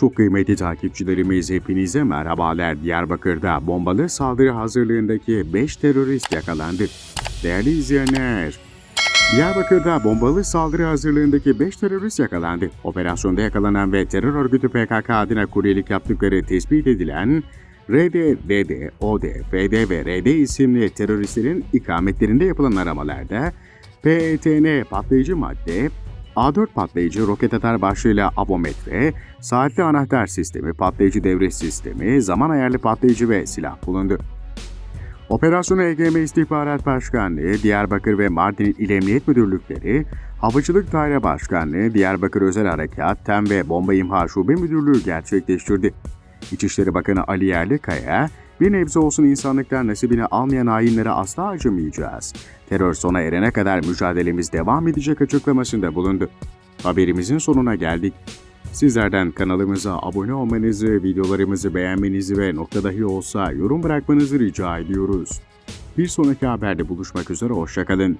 Çok kıymetli takipçilerimiz hepinize merhabalar. Diyarbakır'da bombalı saldırı hazırlığındaki 5 terörist yakalandı. Değerli izleyenler, Diyarbakır'da bombalı saldırı hazırlığındaki 5 terörist yakalandı. Operasyonda yakalanan ve terör örgütü PKK adına kuryelik yaptıkları tespit edilen RD, DD, OD, FD ve RD isimli teröristlerin ikametlerinde yapılan aramalarda PETN patlayıcı madde, A4 patlayıcı roket atar başlığıyla abometre, saatli anahtar sistemi, patlayıcı devre sistemi, zaman ayarlı patlayıcı ve silah bulundu. Operasyonu EGM İstihbarat Başkanlığı, Diyarbakır ve Mardin İl Emniyet Müdürlükleri, Havacılık Daire Başkanlığı, Diyarbakır Özel Harekat, TEM ve Bomba İmha Şube Müdürlüğü gerçekleştirdi. İçişleri Bakanı Ali Yerlikaya, bir nebze olsun insanlıktan nasibini almayan hainlere asla acımayacağız. Terör sona erene kadar mücadelemiz devam edecek açıklamasında bulundu. Haberimizin sonuna geldik. Sizlerden kanalımıza abone olmanızı, videolarımızı beğenmenizi ve nokta dahi olsa yorum bırakmanızı rica ediyoruz. Bir sonraki haberde buluşmak üzere, hoşçakalın.